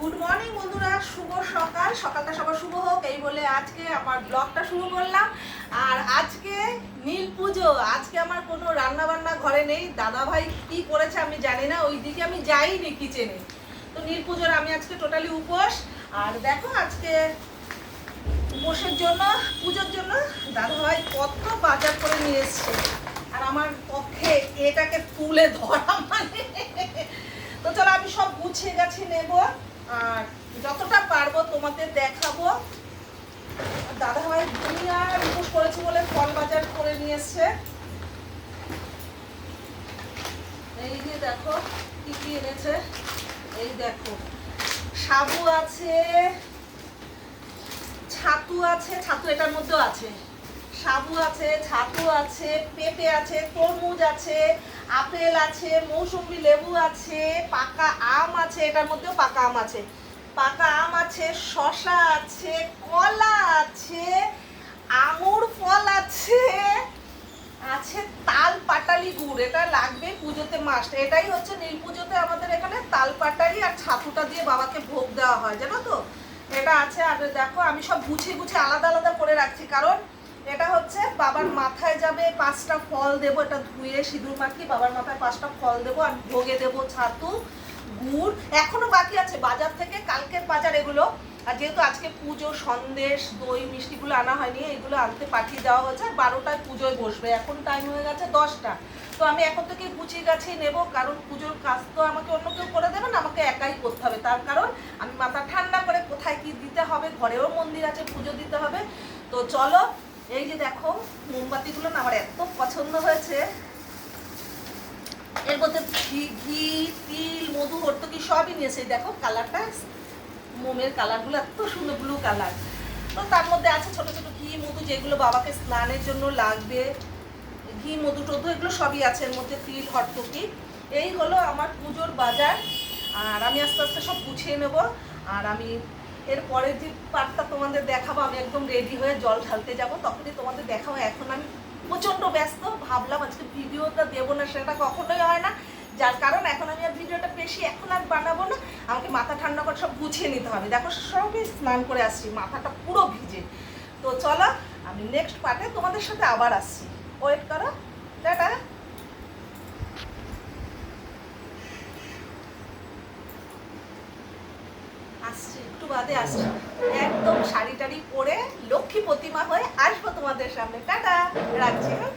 Good morning বন্ধুরা। শুভ সকাল। সকালটা সবার শুভ হোক, এই বলে আজকে আমার ব্লগটা শুরু করলাম। আর আজকে নীল পুজো। আজকে আমার কোনো রান্না বান্না ঘরে নেই। দাদা ভাই কি করেছে আমি জানি না। ওই দিকে আমি যাইনি কিচেনে তো নীল পুজোর আমি আজকে টোটালি উপোস। আর দেখো আজকে উপোসের জন্য, পুজোর জন্য দাদা ভাই কত বাজার করে নিয়ে এসছে। আর আমার পক্ষে এটাকে তুলে ধরা মানে। তো চলো আমি সব গুছিয়ে গেছি নেব। যতটা পারব তোমাদের দেখাবো। দাদা ভাই দুনিয়ার উপোস করেছে বলে ফল বাজার করে নিয়ে এসছে। এই যে দেখো, কি কি এনেছে? এই দেখো, সাবু আছে, ছাতু আছে, ছাতু এটার মধ্যেও আছে। সাবু আছে, ছাতু আছে, পেঁপে আছে, তরমুজ আছে, আপেল আছে মৌসুম্বি লেবু আছে, পাকা আম আছে, এটার মধ্যেও পাকা আম আছে। পাকা আম আছে শশা আছে, কলা আছে, আঙুর ফল আছে আছে তাল পাটালি গুড়, এটা লাগবে পুজোতে মাস্ট এটাই হচ্ছে নীল পুজোতে আমাদের এখানে তাল পাটালি আর ছাতুটা দিয়ে বাবাকে ভোগ দেওয়া হয়, জানো তো? এটা আছে, আর দেখো, আমি সব গুছিয়ে গুছিয়ে আলাদা আলাদা করে রাখছি, কারণ এটা হচ্ছে বাবার মাথায় যাবে পাঁচটা ফল দেবো, এটা ধুয়ে সিঁদুর মাখি বাবার মাথায় পাঁচটা ফল দেবো আর ভোগে দেবো ছাতু। গুড় এখনও বাকি আছে বাজার থেকে, কালকের বাজার এগুলো। আর যেহেতু আজকে পুজো, সন্দেশ, দই, মিষ্টিগুলো আনা হয়নি, এগুলো আনতে পাঠিয়ে দেওয়া হয়েছে। আর বারোটায় পুজোয় বসবে, এখন টাইম হয়ে গেছে দশটা। তো আমি এখন থেকে গুছিয়ে গাছিয়ে নেব, কারণ পুজোর কাজ তো আমাকে অন্য কেউ করে দেবে না, আমাকে একাই করতে হবে। তার কারণ আমি মাথা ঠান্ডা করে কোথায় কি দিতে হবে, ঘরেও মন্দির আছে, পুজো দিতে হবে। তো চলো, এই যে দেখো, মোমবাতিগুলো না আমার এত পছন্দ হয়েছে। এর মধ্যে ঘি ঘি, তিল, মধু, হর্তকি সবই নিয়েছে। দেখো কালারটা মোমের কালারগুলো এত সুন্দর ব্লু কালার তো তার মধ্যে আছে ছোট ছোট ঘি, মধু, যেগুলো বাবাকে স্নানের জন্য লাগবে। ঘি, মধু, টধু, এগুলো সবই আছে এর মধ্যে, তিল হটটকি এই হলো আমার পুজোর বাজার। আর আমি আস্তে আস্তে সব গুছিয়ে নেব। আর আমি এর পরের যে পার্টটা তোমাদের দেখাবো, আমি একদম রেডি হয়ে জল ঢালতে যাব। তখনই তোমাদের দেখাবো। এখন আমি প্রচণ্ড ব্যস্ত। ভাবলাম আজকে ভিডিওটা দেবো না, সেটা কখনোই হয় না। যার কারণ এখন আমি আর ভিডিওটা বেশি এখন আর বানাবো না। আমাকে মাথা ঠান্ডা করে সব গুছিয়ে নিতে হবে। দেখো সবই স্নান করে আসছি, মাথাটা পুরো ভিজে। তো চলো, আমি নেক্সট পার্টে তোমাদের সাথে আবার আসছি। ওয়েট করো। টাটা। আসছি, একটু বাদে আসছি। একদম শাড়ি টাড়ি পরে তোমাদের সামনে। টাটা রাখছি হ্যাঁ?